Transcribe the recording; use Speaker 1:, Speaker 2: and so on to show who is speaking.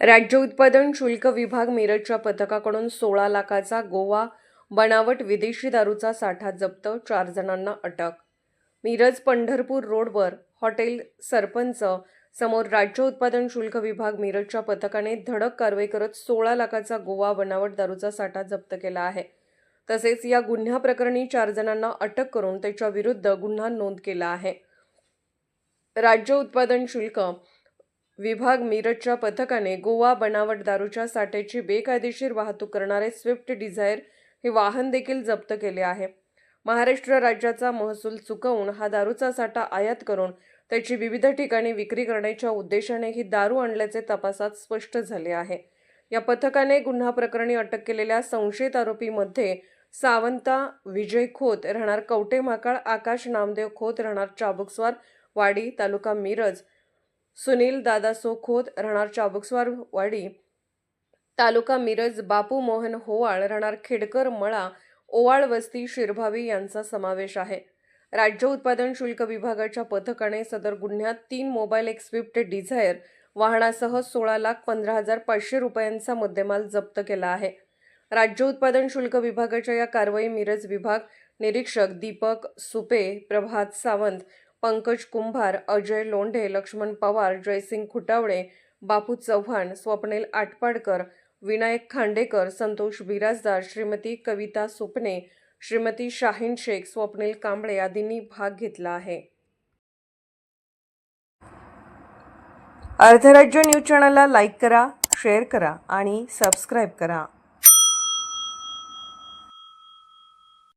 Speaker 1: राज्य उत्पादन शुल्क विभाग मिरजच्या पथकाकडून सोळा लाखाचा गोवा बनावट विदेशी दारूचा साठा जप्त चार जणांना अटक. मिरज पंढरपूर रोडवर हॉटेल सरपंच समोर राज्य उत्पादन शुल्क विभाग मिरजच्या पथकाने धडक कारवाई करत सोळा लाखाचा गोवा बनावट दारूचा साठा जप्त केला आहे. तसेच या गुन्ह्याप्रकरणी चार जणांना अटक करून त्याच्या विरुद्ध गुन्हा नोंद केला आहे. राज्य उत्पादन शुल्क विभाग मिरजच्या पथकाने गोवा बनावट दारूच्या साठ्याची बेकायदेशीर वाहतूक करणारे स्विफ्ट डिझायर हे वाहन देखील जप्त केले आहे. महाराष्ट्र राज्याचा महसूल चुकवून हा दारूचा साठा आयात करून त्याची विविध ठिकाणी विक्री करण्याच्या उद्देशाने ही दारू आणल्याचे तपासात स्पष्ट झाले आहे. या पथकाने गुन्हा प्रकरणी अटक केलेल्या संशयित आरोपीमध्ये सावंता विजय खोत राहणार कवटे माकाळ आकाश नामदेव खोत राहणार चाबुकस्वार वाडी तालुका मिरज सुनील दादासो खोत राहणार चाबुकस्वार वाडी तालुका मिरज बापू मोहन होवाळ राहणार खेडकर मळा ओवाळ वस्ती शिरभावी यांचा समावेश आहे. राज्य उत्पादन शुल्क विभागाच्या पथकाने सदर गुन्ह्यात तीन मोबाईल एक स्विफ्ट डिझायर वाहनासह सोळा लाख पंधरा हजार पाचशे रुपयांचा मुद्देमाल जप्त केला आहे. राज्य उत्पादन शुल्क विभागाच्या या कारवाई मिरज विभाग निरीक्षक दीपक सुपे प्रभात सावंत पंकज कुंभार अजय लोंढे लक्ष्मण पवार जयसिंग खुटावळे बापू चव्हाण स्वप्नील आटपाडकर विनायक खांडेकर संतोष बिराजदार श्रीमती कविता सुपणे श्रीमती शाहीन शेख स्वप्नील कांबळे आदींनी भाग घेतला आहे. अर्धराज्य न्यूज चॅनलला लाईक करा शेअर करा आणि सबस्क्राईब करा.